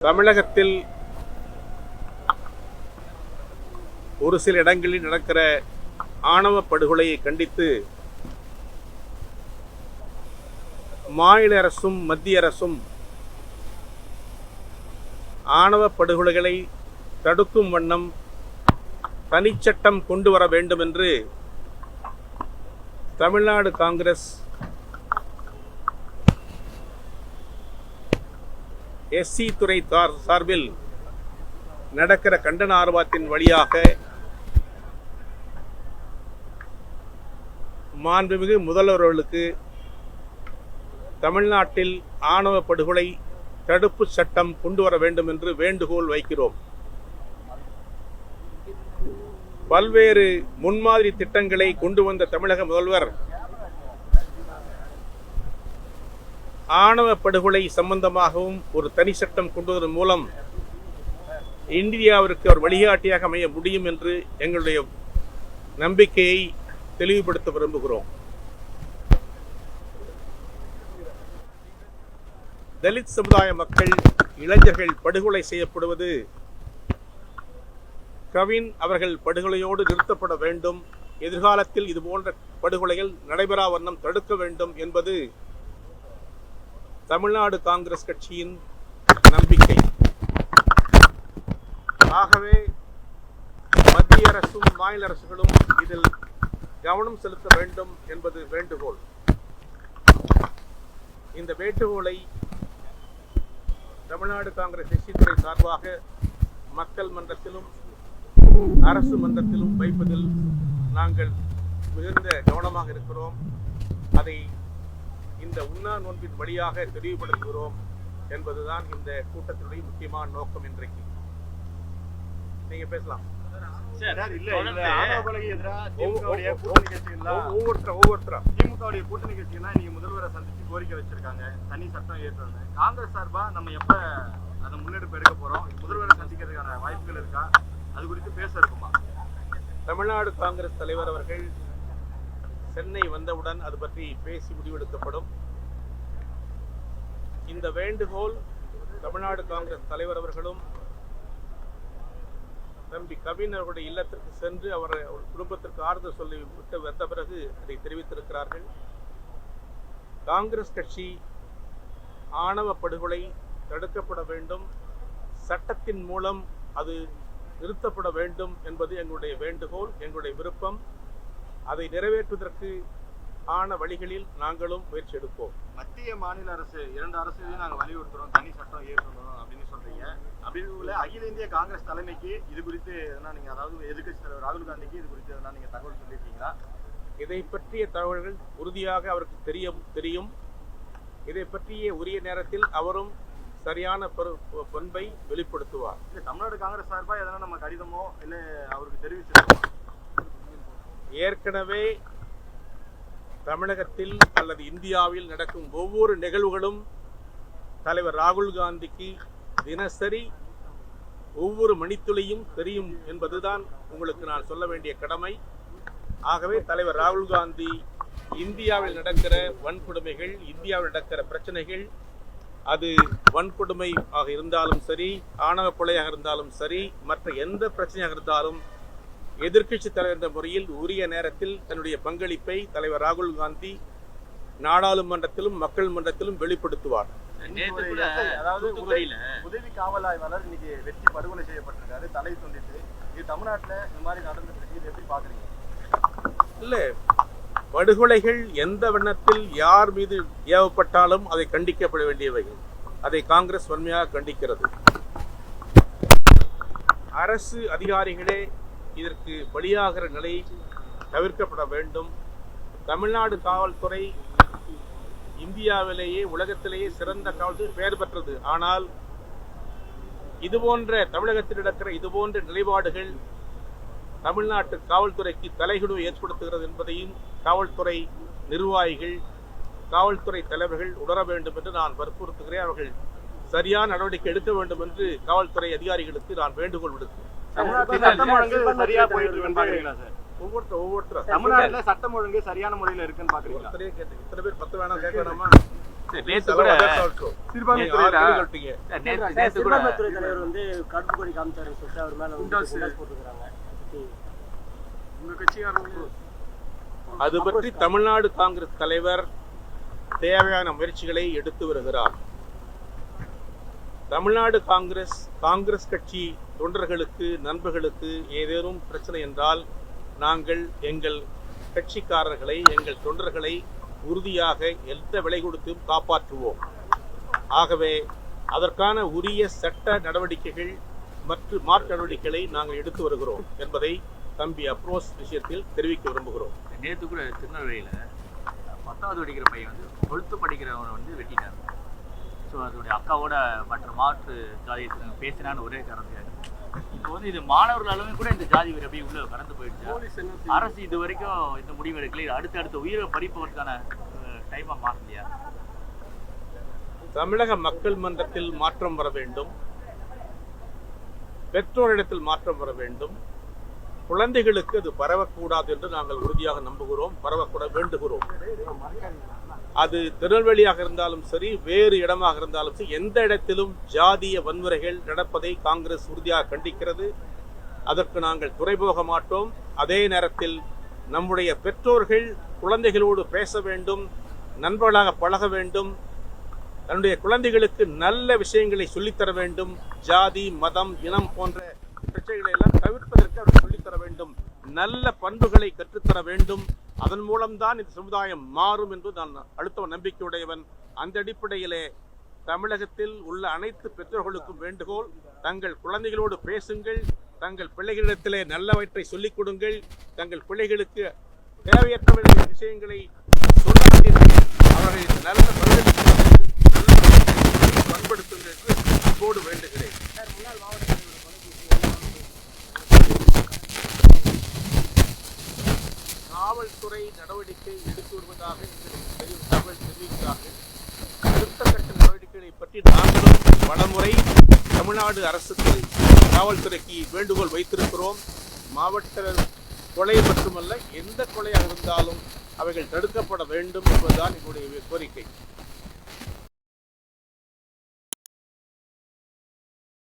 தமிழகத்தில் ஒரு சில இடங்களில் நடக்கிற ஆணவ படுகொலையை கண்டித்து மாநில அரசும் மத்திய அரசும் ஆணவ படுகொலைகளை தடுக்கும் வண்ணம் தனிச்சட்டம் கொண்டு வர வேண்டும் என்று தமிழ்நாடு காங்கிரஸ் எஸ்சி துறை சார்பில் நடக்கிற கண்டன ஆர்வத்தின் வழியாக மாண்புமிகு முதல்வர்களுக்கு தமிழ்நாட்டில் ஆணவ படுகொலை தடுப்பு சட்டம் கொண்டு வர வேண்டும் என்று வேண்டுகோள் வைக்கிறோம். பல்வேறு முன்மாதிரி திட்டங்களை கொண்டு வந்த தமிழக முதல்வர் ஆணவ படுகொலை சம்பந்தமாகவும் ஒரு தனி சட்டம் கொண்டு வருவதன் மூலம் இந்தியாவிற்கு அவர் வழிகாட்டியாக அமைய முடியும் என்று எங்களுடைய நம்பிக்கையை தெளிவுபடுத்த விரும்புகிறோம். தலித் சமுதாய மக்கள் இளைஞர்கள் படுகொலை செய்யப்படுவது கவின் அவர்கள் படுகொலையோடு நிறுத்தப்பட வேண்டும். எதிர்காலத்தில் இது போன்ற படுகொலைகள் நடைபெறா வண்ணம் தடுக்க வேண்டும் என்பது தமிழ்நாடு காங்கிரஸ் கட்சியின் நம்பிக்கை. ஆகவே மத்திய அரசும் மாநில அரசுகளும் இதில் கவனம் செலுத்த வேண்டும் என்பது வேண்டுகோள். இந்த வேண்டுகோளை தமிழ்நாடு காங்கிரஸ் கட்சித்துறை சார்பாக மக்கள் மன்றத்திலும் அரசு மன்றத்திலும் வைப்பதில் நாங்கள் மிகுந்த கவனமாக இருக்கிறோம். அதை இந்த உண்ணா நோன்பின் வழியாக தெளிவுபடுத்துகிறோம் என்பதுதான் இந்த கூட்டத்தினுடைய முக்கியமான நோக்கம் இன்றைக்கு. நீங்க பேசலாம். திமுகவுடைய கூட்டணி கட்சிகள்லாம் இன்னைக்கு முதல்வரை சந்திச்சு கோரிக்கை வச்சிருக்காங்க. தனி சட்டம் ஏற்றுவாங்க காங்கிரஸ் சார்பா நம்ம எப்ப அதை முன்னெடுப்பு எடுக்க போறோம்? முதல்வரை சந்திக்கிறதுக்கான வாய்ப்புகள் இருக்கா? அது குறித்து பேச இருக்குமா? தமிழ்நாடு காங்கிரஸ் தலைவர் அவர்கள் சென்னை வந்தவுடன் அது பற்றி பேசி முடிவெடுக்கப்படும். இந்த வேண்டுகோள் தமிழ்நாடு காங்கிரஸ் தலைவர் அவர்களும் தம்பி கவின் அவருடைய இல்லத்திற்கு சென்று அவர் குடும்பத்திற்கு ஆறுதல் சொல்லி விட்டு வந்த பிறகு அதை தெரிவித்திருக்கிறார்கள். காங்கிரஸ் கட்சி ஆணவ படுகொலை தடுக்கப்பட வேண்டும். சட்டத்தின் மூலம் அது நிறுத்தப்பட வேண்டும் என்பது எங்களுடைய வேண்டுகோள் எங்களுடைய விருப்பம். அதை நிறைவேற்றுவதற்கு ஆன வழிகளில் நாங்களும் முயற்சி எடுப்போம். மத்திய மாநில அரசு இரண்டு அரசுலையும் நாங்க வலியுறுத்துறோம். தனி சட்டம் ஏற்றணும் அப்படின்னு சொல்றீங்க. அப்படின்னு உள்ள அகில இந்திய காங்கிரஸ் தலைமைக்கு இது குறித்து எதனா நீங்க அதாவது எதிர்க்கட்சி தலைவர் ராகுல் காந்திக்கு இது குறித்து எதனா நீங்க தகவல் சொல்லியிருக்கீங்களா? இதை பற்றிய தகவல்கள் உறுதியாக அவருக்கு தெரிய தெரியும். இதை பற்றிய உரிய நேரத்தில் அவரும் சரியான பொறு- பண்பை வெளிப்படுத்துவார். இல்ல தமிழ்நாடு காங்கிரஸ் சார்பா எதனா நம்ம கடிதமோ இல்ல அவருக்கு தெரிவிச்சிருக்கோமா? ஏற்கனவே தமிழகத்தில் அல்லது இந்தியாவில் நடக்கும் ஒவ்வொரு நிகழ்வுகளும் தலைவர் ராகுல் காந்திக்கு தினசரி ஒவ்வொரு மணித்துளியும் தெரியும் என்பதுதான் உங்களுக்கு நான் சொல்ல வேண்டிய கடமை. ஆகவே தலைவர் ராகுல் காந்தி இந்தியாவில் நடக்கிற வன்கொடுமைகள் இந்தியாவில் நடக்கிற பிரச்சனைகள் அது வன்கொடுமை ஆக இருந்தாலும் சரி ஆணவ கொலையாக இருந்தாலும் சரி மற்ற எந்த பிரச்சனையாக இருந்தாலும் எதிர்க்கட்சி தலைவர் என்ற முறையில் உரிய நேரத்தில் தன்னுடைய பங்களிப்பை தலைவர் ராகுல் காந்தி நாடாளுமன்றத்திலும் மக்கள் மன்றத்திலும் வெளிப்படுத்துவார். உதவி காவல் ஆய்வாளர் இன்னைக்கு வெட்டி படுகொலை செய்யப்பட்டிருக்காரு. தலை துண்டித்து இது தமிழ்நாட்டுல இந்த மாதிரி நடந்துட்டு இருக்கு. இது எப்படி பாக்குறீங்க? இல்ல படுகொலைகள் எந்த வண்ணத்தில் யார் மீது ஏவப்பட்டாலும் அதை கண்டிக்கப்பட வேண்டியவைகள் அதை காங்கிரஸ் வன்மையாக கண்டிக்கிறது. அரசு அதிகாரிகளே இதற்கு பலியாகிற நிலை தவிர்க்கப்பட வேண்டும். தமிழ்நாடு காவல்துறை இந்தியாவிலேயே உலகத்திலேயே சிறந்த காவல்துறை பெயர் பெற்றது. ஆனால் இதுபோன்ற தமிழகத்தில் நடக்கிற இதுபோன்ற நிலைப்பாடுகள் தமிழ்நாட்டு காவல்துறைக்கு தலைகுடு ஏற்படுத்துகிறது என்பதையும் காவல்துறை நிர்வாகிகள் காவல்துறை தலைவர்கள் உணர வேண்டும் என்று நான் வற்புறுத்துகிறேன். அவர்கள் சரியான நடவடிக்கை எடுக்க வேண்டும் என்று காவல்துறை அதிகாரிகளுக்கு நான் வேண்டுகோள் விடுக்கிறேன். சரியா போயிட்டு இருக்குன்னு பாக்குறீங்களா சார்? ஒவ்வொருத்தர் ஒவ்வொருத்தர். தமிழ்நாட்டுல சட்டம் ஒழுங்கு சரியான முறையில இருக்குன்னு பாக்குறீங்களா? ஒருத்தரே கேட்டு இத்தனை பேர் பத்து வேணாம் கேட்க வேணாமா சார், நேத்து கூட சிறுபான்மைத்துறையில சொல்லிட்டீங்க சார், நேத்து நேத்து கூட சிறுபான்மைத்துறை தலைவர் வந்து கருப்பு கொடி காமிச்சாருன்னு சொல்லிட்டு அவர் மேல வந்து குண்டாஸ் போட்டுருக்காங்க உங்க கட்சிக்காரங்க அது பற்றி தமிழ்நாடு காங்கிரஸ் தலைவர் தேவையான முயற்சிகளை எடுத்து வருகிறார். தமிழ்நாடு காங்கிரஸ் காங்கிரஸ் கட்சி தொண்டர்களுக்கு நண்பர்களுக்கு ஏதேனும் பிரச்சனை என்றால் நாங்கள் எங்கள் கட்சிக்காரர்களை எங்கள் தொண்டர்களை உறுதியாக எந்த விலை கொடுத்தும் காப்பாற்றுவோம். ஆகவே அதற்கான உரிய சட்ட நடவடிக்கைகள் மற்றும் மாற்று நடவடிக்கைகளை நாங்கள் எடுத்து வருகிறோம் என்பதை தம்பி அப்ரோஸ் விஷயத்தில் தெரிவிக்க விரும்புகிறோம். நேற்று கூட திருநெல்வேலியில் பத்தாவது படிக்கிற பையன் வந்து டுவெல்த்து படிக்கிறவனை வந்து வெட்டிட்டாங்க ஸோ அதோடைய அக்காவோட மற்ற மாற்று ஜாதியத்தில் பேசினான்னு ஒரே காரணத்துக்காக இப்போ வந்து இது மாணவர்கள் அளவு கூட இந்த ஜாதி வெறி அப்படியே உள்ள கடந்து போயிடுச்சு. அரசு இது வரைக்கும் இந்த முடிவு எடுக்கல. இது அடுத்த அடுத்த உயிரை பறிப்பதற்கான டைமா மாறலையா? தமிழக மக்கள் மன்றத்தில் மாற்றம் வர வேண்டும். பெற்றோரிடத்தில் மாற்றம் வர வேண்டும். குழந்தைகளுக்கு அது பரவக்கூடாது என்று நாங்கள் உறுதியாக நம்புகிறோம் பரவக்கூட வேண்டுகிறோம். அது திருநெல்வேலியாக இருந்தாலும் சரி வேறு இடமாக இருந்தாலும் சரி எந்த இடத்திலும் ஜாதிய வன்முறைகள் நடப்பதை காங்கிரஸ் உறுதியாக கண்டிக்கிறது. அதற்கு நாங்கள் துறை போக மாட்டோம். அதே நேரத்தில் நம்முடைய பெற்றோர்கள் குழந்தைகளோடு பேச வேண்டும் நண்பர்களாக பழக வேண்டும் தன்னுடைய குழந்தைகளுக்கு நல்ல விஷயங்களை சொல்லித்தர வேண்டும். ஜாதி மதம் இனம் போன்ற பிரச்சனைகளை எல்லாம் தவிர்ப்பதற்கு அவர் சொல்லித்தர வேண்டும் நல்ல பண்புகளை கற்றுத்தர வேண்டும் அதன் மூலம்தான் இந்த சமுதாயம் மாறும் என்று நான் அழுத்த நம்பிக்கையுடையவன் அந்த அடிப்படையிலே தமிழகத்தில் உள்ள அனைத்து பெற்றோர்களுக்கும் வேண்டுகோள் தங்கள் குழந்தைகளோடு பேசுங்கள் தங்கள் பிள்ளைகளிடத்திலே நல்லவற்றை சொல்லிக் கொடுங்கள் தங்கள் பிள்ளைகளுக்கு தேவையற்ற விஷயங்களை சொல்லாதீர்கள் அவர்கள் நல்ல நல்ல பண்படுத்துங்கள் என்று அன்போடு வேண்டுகிறேன் காவல்துறை நடவடிக்கை எடுத்து வருவதாக எங்களுக்கு தகவல் தெரிவிக்கிறார்கள். அடுத்த கட்ட நடவடிக்கைகளை பற்றி நாங்களும் பலமுறை தமிழ்நாடு அரசுக்கு காவல்துறைக்கு வேண்டுகோள் வைத்திருக்கிறோம். மாவட்ட கொலை மட்டுமல்ல எந்த கொலையாக இருந்தாலும் அவைகள் தடுக்கப்பட வேண்டும் என்பதுதான் எங்களுடைய கோரிக்கை.